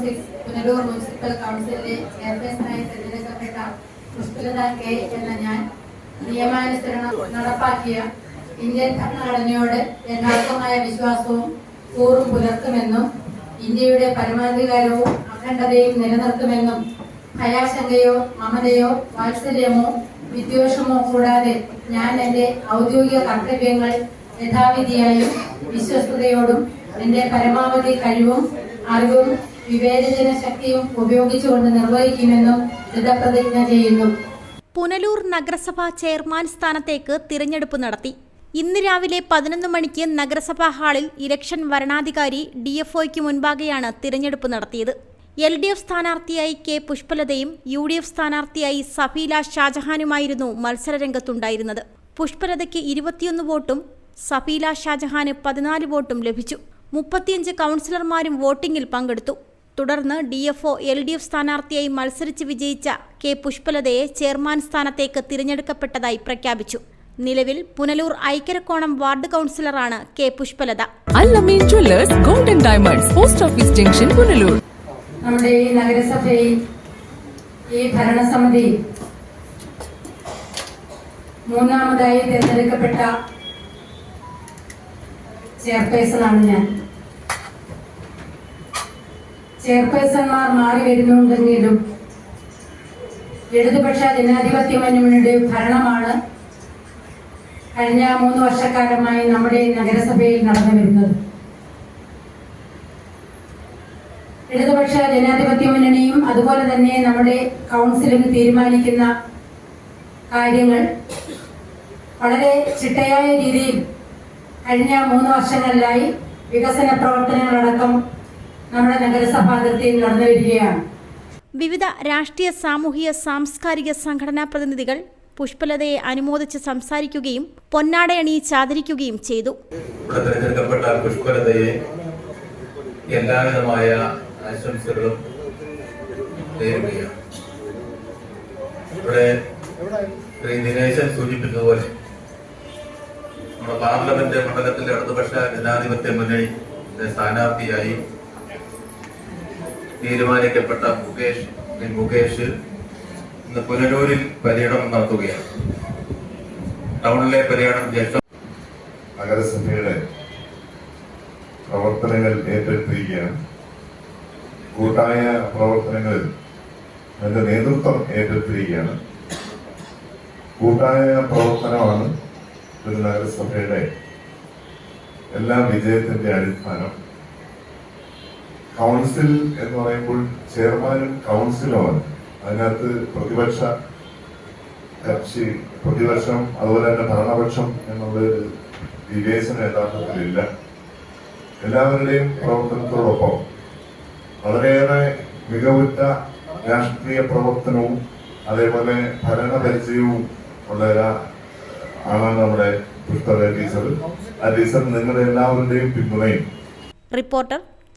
Municipal കൗൺസിലിലെ ചെയർപേഴ്സണായി തിരഞ്ഞെടുക്കപ്പെട്ട Pushpalatha K എന്ന ഞാൻ നിയമാനുസരണം നടപ്പാക്കിയ ഇന്ത്യൻ ഭരണഘടനയോട് യഥാർത്ഥമായ വിശ്വാസവും കൂറും പുലർത്തുമെന്നും ഇന്ത്യയുടെ പരമാധികാരവും അഖണ്ഡതയും നിലനിർത്തുമെന്നും ഭയാശങ്കയോ മമതയോ വാത്സല്യമോ വിദ്വേഷമോ കൂടാതെ ഞാൻ എന്റെ ഔദ്യോഗിക കർത്തവ്യങ്ങൾ യഥാവിധിയായും വിശ്വസ്തയോടും എന്റെ പരമാവധി കഴിവും അറിവും വിവേചന ശക്തിയും ഉപയോഗിച്ചുകൊണ്ട് നിർവഹിക്കുമെന്നും ദൃഢപ്രതിജ്ഞ ചെയ്യുന്നു. പുനലൂർ നഗരസഭാ ചെയർമാൻ സ്ഥാനത്തേക്ക് തിരഞ്ഞെടുപ്പ് നടത്തി. ഇന്ന് രാവിലെ പതിനൊന്ന് മണിക്ക് നഗരസഭാ ഹാളിൽ ഇലക്ഷൻ വരണാധികാരി ഡി എഫ് ഒയ്ക്ക് മുൻപാകെയാണ് തിരഞ്ഞെടുപ്പ് നടത്തിയത്. എൽ ഡി എഫ് സ്ഥാനാർത്ഥിയായി കെ പുഷ്പലതയും യു ഡി എഫ് സ്ഥാനാർത്ഥിയായി സഫീല ഷാജഹാനുമായിരുന്നു മത്സരരംഗത്തുണ്ടായിരുന്നത്. പുഷ്പലതയ്ക്ക് ഇരുപത്തിയൊന്ന് വോട്ടും സഫീല ഷാജഹാന് പതിനാല് വോട്ടും ലഭിച്ചു. മുപ്പത്തിയഞ്ച് കൗൺസിലർമാരും വോട്ടിംഗിൽ പങ്കെടുത്തു. തുടർന്ന് D F O L D F സ്ഥാനാർത്ഥിയായി മത്സരിച്ച് വിജയിച്ച കെ പുഷ്പലതയെ ചെയർമാൻ സ്ഥാനത്തേക്ക് തിരഞ്ഞെടുക്കപ്പെട്ടതായി പ്രഖ്യാപിച്ചു. നിലവിൽ Punalur Aikkarakonam ward കൗൺസിലറാണ് K Pushpalatha. Allameen jewellers golden diamonds post office junction Punalur. നമ്മുടെ ഈ നഗരസഭയിൽ ഈ ഭരണസമിതി മൂന്നാമതായി തിരഞ്ഞെടുക്കപ്പെട്ട ചെയർപേഴ്സണാണ് ഞാൻ. ചെയർപേഴ്സൺമാർ മാറി വരുന്നുണ്ടെങ്കിലും ഇടതുപക്ഷ ജനാധിപത്യ മുന്നണിയുടെ ഭരണമാണ് കഴിഞ്ഞ മൂന്ന് വർഷക്കാലമായി നമ്മുടെ നഗരസഭയിൽ നടന്നു വരുന്നത്. ഇടതുപക്ഷ ജനാധിപത്യ മുന്നണിയും അതുപോലെ തന്നെ നമ്മുടെ കൗൺസിലും തീരുമാനിക്കുന്ന കാര്യങ്ങൾ വളരെ ചിട്ടയായ രീതിയിൽ കഴിഞ്ഞ മൂന്ന് വർഷങ്ങളിലായി വികസന പ്രവർത്തനങ്ങളടക്കം നമ്മുടെ നഗരസഭാ അതിർത്തിയിൽ നടന്നു വരികയാണ്. വിവിധ രാഷ്ട്രീയ സാമൂഹിക സാംസ്കാരിക സംഘടനാ പ്രതിനിധികൾ പുഷ്പലതയെ അനുമോദിച്ച് സംസാരിക്കുകയും പൊന്നാടയണിയിച്ച് ആദരിക്കുകയും ചെയ്തു. ഇവിടെ തിരഞ്ഞെടുക്കപ്പെട്ട പുഷ്പലതയെ എല്ലാവിധമായ ആശംസകളും ഇവിടെ ശ്രീ ദിനേശൻ സൂചിപ്പിച്ചതുപോലെ നമ്മുടെ പാർലമെന്റ് മണ്ഡലത്തിലെ ഇടതുപക്ഷ ജനാധിപത്യ മുന്നണി സ്ഥാനാർത്ഥിയായി തീരുമാനിക്കപ്പെട്ട മുകേഷ് മുകേഷ് ഇന്ന് പുനലൂരിൽ പര്യടനം നടത്തുകയാണ്. ടൗണിലെ പര്യടനം ശേഷം നഗരസഭയുടെ പ്രവർത്തനങ്ങൾ ഏറ്റെടുത്തിരിക്കുകയാണ്. കൂട്ടായ പ്രവർത്തനങ്ങളിൽ അതിന്റെ നേതൃത്വം ഏറ്റെടുത്തിരിക്കുകയാണ്. കൂട്ടായ പ്രവർത്തനമാണ് ഒരു നഗരസഭയുടെ എല്ലാ വിജയത്തിന്റെ അടിസ്ഥാനം. കൗൺസിൽ എന്ന് പറയുമ്പോൾ ചെയർമാനും കൗൺസിലുമാണ്. അതിനകത്ത് പ്രതിപക്ഷ കക്ഷി പ്രതിപക്ഷം അതുപോലെ തന്നെ ഭരണപക്ഷം എന്നുള്ള ഒരു വിവേചനം യഥാർത്ഥത്തിലില്ല. എല്ലാവരുടെയും പ്രവർത്തനത്തോടൊപ്പം വളരെയേറെ മികവുറ്റ രാഷ്ട്രീയ പ്രവർത്തനവും അതേപോലെ ഭരണപരിചയവും ഉള്ള ആളാണ് നമ്മുടെ പുഷ്പ ടീച്ചർ. ആ ടീച്ചർ നിങ്ങളുടെ എല്ലാവരുടെയും പിന്തുണയും. Reporter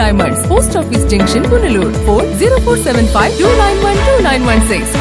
diamonds, Post Office Junction, Punalur, 40475 291 2916